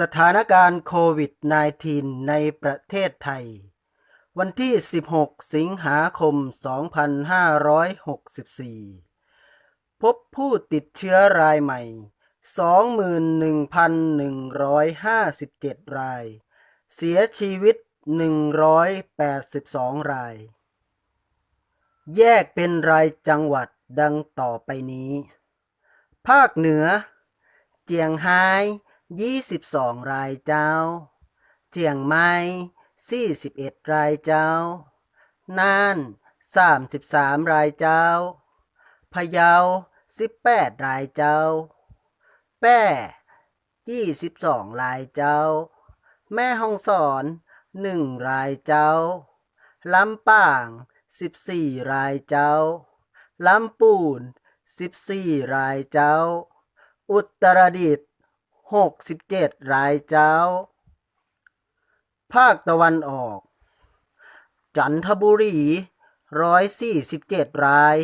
สถานการณ์โควิด -19 ในประเทศไทย วันที่ 16 สิงหาคม 2564 พบผู้ติดเชื้อรายใหม่ 21,157 ราย เสียชีวิต 182 ราย แยกเป็นรายจังหวัดดังต่อไปนี้ ภาคเหนือ เจียงไฮ้ 22รายเจ้า เจียงใหม่41รายเจ้า น่าน33รายเจ้า พะเยา18รายเจ้า แป้22รายเจ้า แม่ฮ่องสอน1รายเจ้า ลำปาง14รายเจ้า ลำปูน14รายเจ้า อุตรดิตถ 67 รายเจ้า ภาคตะวันออก จันทบุรี 147 ราย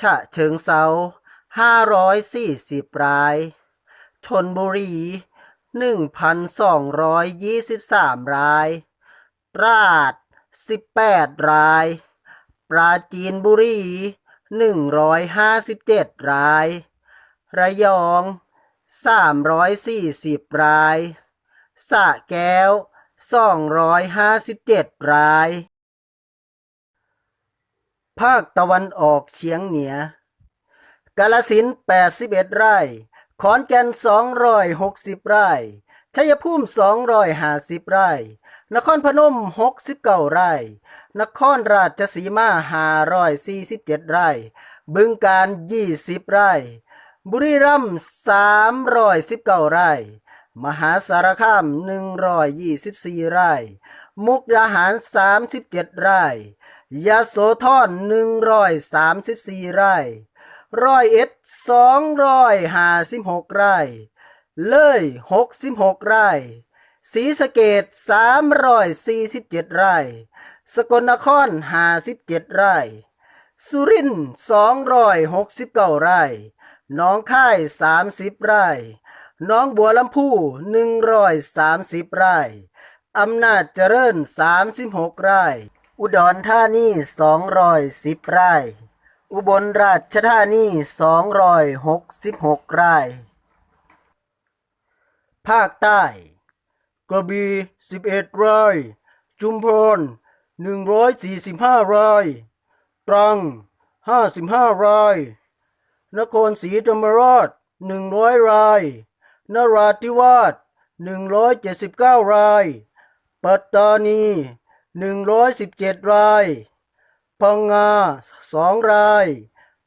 ฉะเชิงเซา540 ราย ชนบุรี 1,223 ราย ราด18 ราย ปราจีนบุรี 157 ราย ระยอง 340 รายสะแก้ว 257 ราย ภาคตะวันออกเฉียงเหนือกาลสิน81 ไร่ ขอนแก่น 260 ไร่ ชัยภูมิ 250 ไร่ นครพนม 69 ไร่ นครราชสีมา 547 ไร่ บึงกาฬ20 ไร่ บุรีรัมย์319ไร่ มหาสารคาม124ไร่ มุกดาหาร37ไร่ ยะโสธร134ไร่ ร้อยเอ็ด256ไร่ เลย66ไร่ศรีสะเกด347 ไร่ สกลนคร 57 ไร่ สุรินทร์269 ไร่ น้องค่าย 30 ไร่ น้องบัวลำพู130 ไร่ อำนาจเจริญ 36 ไร่ อุดรธานี 210 ไร่ อุบลราชธานี 266 ไร่ ภาคใต้กระบี่11 ไร่ จุมพร145 ไร่ ตรัง 55ไร่นครศรีธรรมราช 100 ราย นราธิวาส 179 ราย ปัตตานี 117 ราย พังงา 2 ราย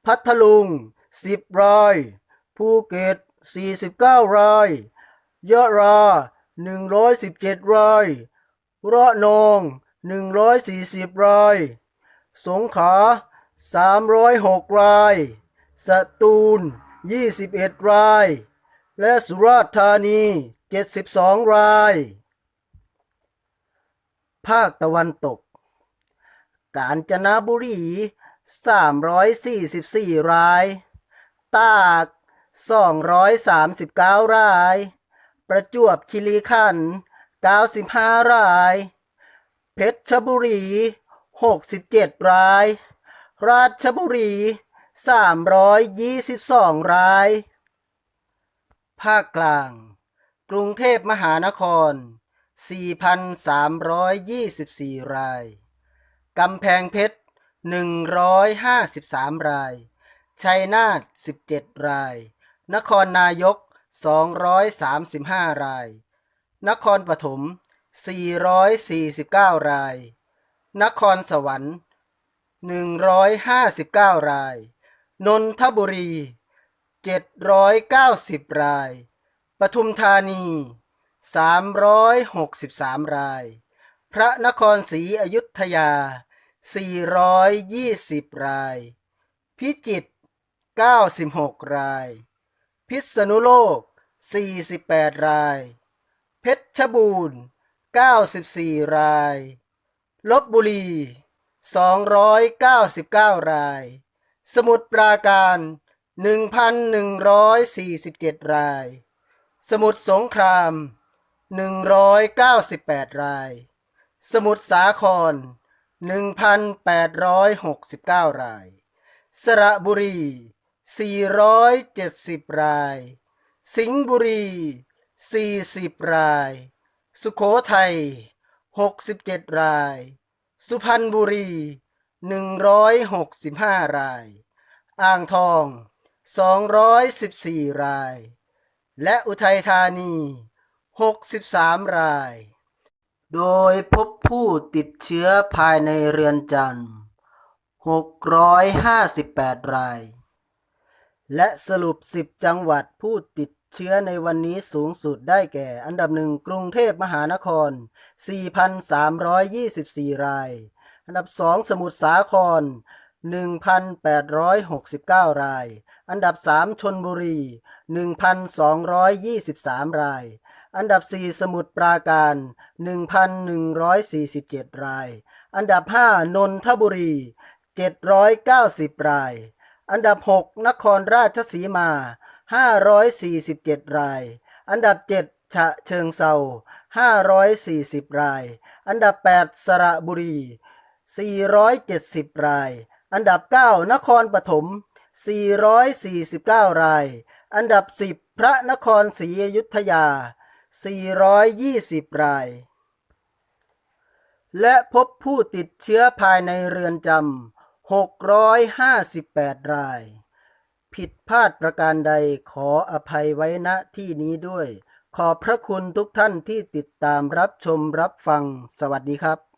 พัทลุง 10 ราย ภูเก็ต 49 ราย ยะลา117 รายระนอง 140 ราย สงขลา306 ราย สตูล 21 ราย และสุราษฎร์ธานี 72 ราย ภาคตะวันตก กาญจนบุรี 344 ราย ตาก 239 ราย ประจวบคีรีขันธ์95 ราย เพชรบุรี 67 ราย ราชบุรี 322 ราย ภาคกลาง กรุงเทพมหานคร 4,324 ราย กำแพงเพชร 153 ราย ชัยนาท 17 ราย นครนายก 235 ราย นครปฐม 449 ราย นครสวรรค์ 159 ราย นนทบุรี 790 ราย ปทุมธานี 363 ราย พระนครศรีอยุธยา 420 ราย พิจิตร 96 ราย พิษณุโลก 48 ราย เพชรบูรณ์ 94 ราย ลบบุรี 299 ราย สมุทรปราการ 1,147 ราย สมุทรสงคราม 198 ราย สมุทรสาคร 1,869 ราย สระบุรี 470 ราย สิงห์บุรี 40 ราย สุโขทัย 67 ราย สุพรรณบุรี 165 ราย อ่างทอง 214 ราย และอุทัยธานี 63 ราย โดยพบผู้ติดเชื้อภายในเรือนจำ658 ราย และสรุป 10 จังหวัดผู้ติด เชื้อในวันนี้สูงสุดได้แก่อันดับหนึ่งกรุงเทพมหานคร 4,324 ราย อันดับสองสมุทรสาคร 1,869 ราย อันดับสามชนบุรี 1,223 ราย อันดับสี่สมุทรปราการ 1,147 ราย อันดับห้านนทบุรี 790 ราย อันดับ6นครราชสีมา 547 ราย อันดับ 7 ฉะเชิงเซา540 ราย อันดับ 8 สระบุรี 470 ราย อันดับ 9 นครปฐม 449 ราย อันดับ 10 พระนครศรีอยุธยา 420 ราย และพบผู้ติดเชื้อภายในเรือนจำ658 ราย ผิดพลาดประการใดขออภัยไว้ณที่นี้ด้วย ขอบพระคุณทุกท่านที่ติดตามรับชมรับฟัง สวัสดีครับ